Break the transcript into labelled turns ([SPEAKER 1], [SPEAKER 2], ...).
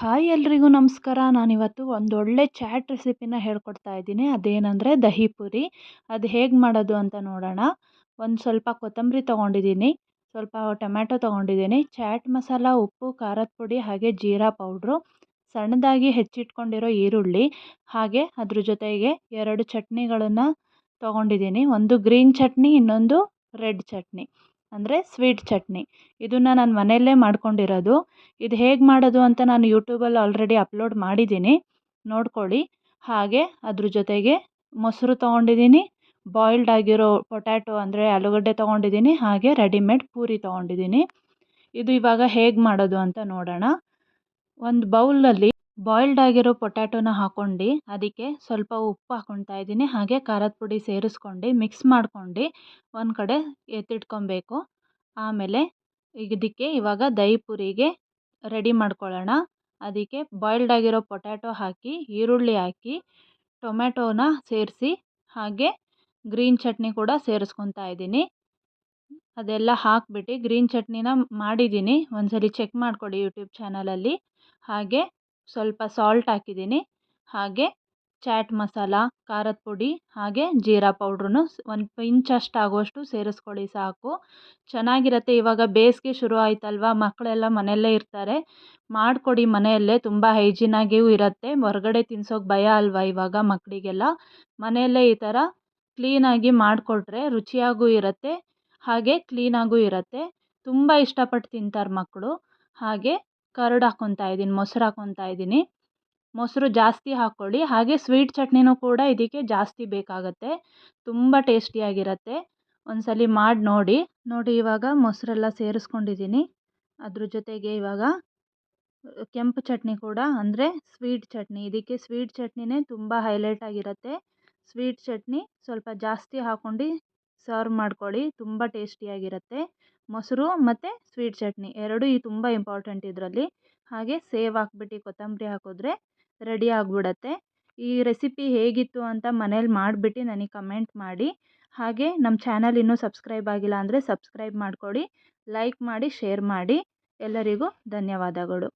[SPEAKER 1] Hi ಎಲ್ರಿಗೂ ನಮಸ್ಕಾರ. ನಾನಿವತ್ತು ಒಂದೊಳ್ಳೆ ಚಾಟ್ ರೆಸಿಪಿನ ಹೇಳ್ಕೊಡ್ತಾ ಇದ್ದೀನಿ. ಅದೇನೆಂದರೆ ದಹಿ ಪುರಿ. ಅದು ಹೇಗೆ ಮಾಡೋದು ಅಂತ ನೋಡೋಣ. ಒಂದು ಸ್ವಲ್ಪ ಕೊತ್ತಂಬರಿ ತೊಗೊಂಡಿದ್ದೀನಿ. ಸ್ವಲ್ಪ ಟೊಮ್ಯಾಟೊ ತೊಗೊಂಡಿದ್ದೀನಿ. ಚಾಟ್ ಮಸಾಲ, ಉಪ್ಪು, ಖಾರದ ಪುಡಿ, ಹಾಗೆ ಜೀರಾ ಪೌಡ್ರು. ಸಣ್ಣದಾಗಿ ಹೆಚ್ಚಿಟ್ಕೊಂಡಿರೋ ಈರುಳ್ಳಿ. ಹಾಗೆ ಅದ್ರ ಜೊತೆಗೆ ಎರಡು ಚಟ್ನಿಗಳನ್ನು ತೊಗೊಂಡಿದ್ದೀನಿ. ಒಂದು ಗ್ರೀನ್ ಚಟ್ನಿ, ಇನ್ನೊಂದು ರೆಡ್ ಚಟ್ನಿ. ಅಂದರೆ ಸ್ವೀಟ್ ಚಟ್ನಿ. ಇದನ್ನು ನಾನು ಮನೆಯಲ್ಲೇ ಮಾಡ್ಕೊಂಡಿರೋದು. ಇದು ಹೇಗೆ ಮಾಡೋದು ಅಂತ ನಾನು ಯೂಟ್ಯೂಬಲ್ಲಿ ಆಲ್ರೆಡಿ ಅಪ್ಲೋಡ್ ಮಾಡಿದ್ದೀನಿ ನೋಡ್ಕೊಳ್ಳಿ. ಹಾಗೆ ಅದ್ರ ಜೊತೆಗೆ ಮೊಸರು ತೊಗೊಂಡಿದ್ದೀನಿ ಬಾಯ್ಲ್ಡ್ ಆಗಿರೋ ಪೊಟ್ಯಾಟೊ ಅಂದರೆ ಆಲೂಗಡ್ಡೆ ತೊಗೊಂಡಿದ್ದೀನಿ ಹಾಗೆ ರೆಡಿಮೇಡ್ ಪೂರಿ ತೊಗೊಂಡಿದ್ದೀನಿ ಇದು ಇವಾಗ ಹೇಗೆ ಮಾಡೋದು ಅಂತ ನೋಡೋಣ. ಒಂದು ಬೌಲಲ್ಲಿ ಬಾಯ್ಲ್ಡ್ ಆಗಿರೋ ಪೊಟ್ಯಾಟೋನ ಹಾಕ್ಕೊಂಡು ಅದಕ್ಕೆ ಸ್ವಲ್ಪ ಉಪ್ಪು ಹಾಕ್ಕೊಳ್ತಾ ಇದ್ದೀನಿ. ಹಾಗೆ ಖಾರದ ಪುಡಿ ಸೇರಿಸ್ಕೊಂಡು ಮಿಕ್ಸ್ ಮಾಡ್ಕೊಂಡು ಒಂದು ಕಡೆ ಎತ್ತಿಟ್ಕೊಬೇಕು. ಆಮೇಲೆ ಇದಕ್ಕೆ ಇವಾಗ ದಹಿ ಪುರಿಗೆ ರೆಡಿ ಮಾಡ್ಕೊಳ್ಳೋಣ. ಅದಕ್ಕೆ ಬಾಯ್ಲ್ಡ್ ಆಗಿರೋ ಪೊಟ್ಯಾಟೊ ಹಾಕಿ, ಈರುಳ್ಳಿ ಹಾಕಿ, ಟೊಮ್ಯಾಟೋನ ಸೇರಿಸಿ, ಹಾಗೆ ಗ್ರೀನ್ ಚಟ್ನಿ ಕೂಡ ಸೇರಿಸ್ಕೊತಾ ಇದ್ದೀನಿ. ಅದೆಲ್ಲ ಹಾಕ್ಬಿಟ್ಟು ಗ್ರೀನ್ ಚಟ್ನಿನ ಮಾಡಿದ್ದೀನಿ. ಒಂದ್ಸಲಿ ಚೆಕ್ ಮಾಡಿಕೊಡಿ ಯೂಟ್ಯೂಬ್ ಚಾನಲಲ್ಲಿ. ಹಾಗೆ ಸ್ವಲ್ಪ ಸಾಲ್ಟ್ ಹಾಕಿದ್ದೀನಿ. ಹಾಗೆ ಚಾಟ್ ಮಸಾಲ ಖಾರದ ಪುಡಿ, ಹಾಗೆ ಜೀರಾ ಪೌಡ್ರನ್ನು ಒಂದು ಪಿಂಚಷ್ಟು ಆಗುವಷ್ಟು ಸೇರಿಸ್ಕೊಳ್ಳಿ ಸಾಕು. ಚೆನ್ನಾಗಿರುತ್ತೆ. ಇವಾಗ ಬೇಸಿಗೆ ಶುರು ಆಯ್ತಲ್ವ? ಮಕ್ಕಳೆಲ್ಲ ಮನೆಯಲ್ಲೇ ಇರ್ತಾರೆ. ಮಾಡಿಕೊಡಿ ಮನೆಯಲ್ಲೇ. ತುಂಬ ಹೈಜಿನಾಗಿಯೂ ಇರುತ್ತೆ. ಹೊರಗಡೆ ತಿನ್ಸೋಕೆ ಭಯ ಅಲ್ವಾ ಇವಾಗ ಮಕ್ಕಳಿಗೆಲ್ಲ ಮನೆಯಲ್ಲೇ ಈ ಥರ ಕ್ಲೀನಾಗಿ ಮಾಡಿಕೊಟ್ರೆ ರುಚಿಯಾಗೂ ಇರುತ್ತೆ. ಹಾಗೆ ಕ್ಲೀನಾಗೂ ಇರುತ್ತೆ. ತುಂಬ ಇಷ್ಟಪಟ್ಟು ತಿಂತಾರೆ ಮಕ್ಕಳು ಹಾಗೆ ಕರ್ಡ್ ಹಾಕ್ಕೊತಾ ಇದ್ದೀನಿ, ಮೊಸರು ಹಾಕ್ಕೊತಾ ಇದ್ದೀನಿ. ಮೊಸರು ಜಾಸ್ತಿ ಹಾಕ್ಕೊಳ್ಳಿ. ಹಾಗೆ ಸ್ವೀಟ್ ಚಟ್ನಿನೂ ಕೂಡ ಇದಕ್ಕೆ ಜಾಸ್ತಿ ಬೇಕಾಗುತ್ತೆ. ತುಂಬ ಟೇಸ್ಟಿಯಾಗಿರುತ್ತೆ ಒಂದ್ಸಲ ಮಾಡಿ ನೋಡಿ. ನೋಡಿ ಇವಾಗ ಮೊಸರೆಲ್ಲ ಸೇರಿಸ್ಕೊಂಡಿದ್ದೀನಿ. ಅದ್ರ ಜೊತೆಗೆ ಇವಾಗ ಕೆಂಪು ಚಟ್ನಿ ಕೂಡ, ಅಂದರೆ ಸ್ವೀಟ್ ಚಟ್ನಿ. ಇದಕ್ಕೆ ಸ್ವೀಟ್ ಚಟ್ನಿನೇ ತುಂಬ ಹೈಲೈಟ್ ಆಗಿರುತ್ತೆ. ಸ್ವೀಟ್ ಚಟ್ನಿ ಸ್ವಲ್ಪ ಜಾಸ್ತಿ ಹಾಕ್ಕೊಂಡು ಸರ್ವ್ ಮಾಡ್ಕೊಳ್ಳಿ, ತುಂಬ ಟೇಸ್ಟಿಯಾಗಿರುತ್ತೆ. ಮೊಸರು ಮತ್ತು ಸ್ವೀಟ್ ಚಟ್ನಿ ಎರಡೂ ತುಂಬ ಇಂಪಾರ್ಟೆಂಟ್ ಇದರಲ್ಲಿ. ಹಾಗೆ ಸೇವ್ ಹಾಕ್ಬಿಟ್ಟು ಕೊತ್ತಂಬರಿ ಹಾಕಿದ್ರೆ ರೆಡಿ ಆಗಿಬಿಡತ್ತೆ. ಈ ರೆಸಿಪಿ ಹೇಗಿತ್ತು ಅಂತ ಮನೇಲಿ ಮಾಡಿಬಿಟ್ಟು ನನಗೆ ಕಮೆಂಟ್ ಮಾಡಿ. ಹಾಗೆ ನಮ್ಮ ಚಾನಲ್ ಇನ್ನೂ ಸಬ್ಸ್ಕ್ರೈಬ್ ಆಗಿಲ್ಲ ಅಂದರೆ ಸಬ್ಸ್ಕ್ರೈಬ್ ಮಾಡ್ಕೊಳ್ಳಿ, ಲೈಕ್ ಮಾಡಿ, ಶೇರ್ ಮಾಡಿ. ಎಲ್ಲರಿಗೂ ಧನ್ಯವಾದಗಳು.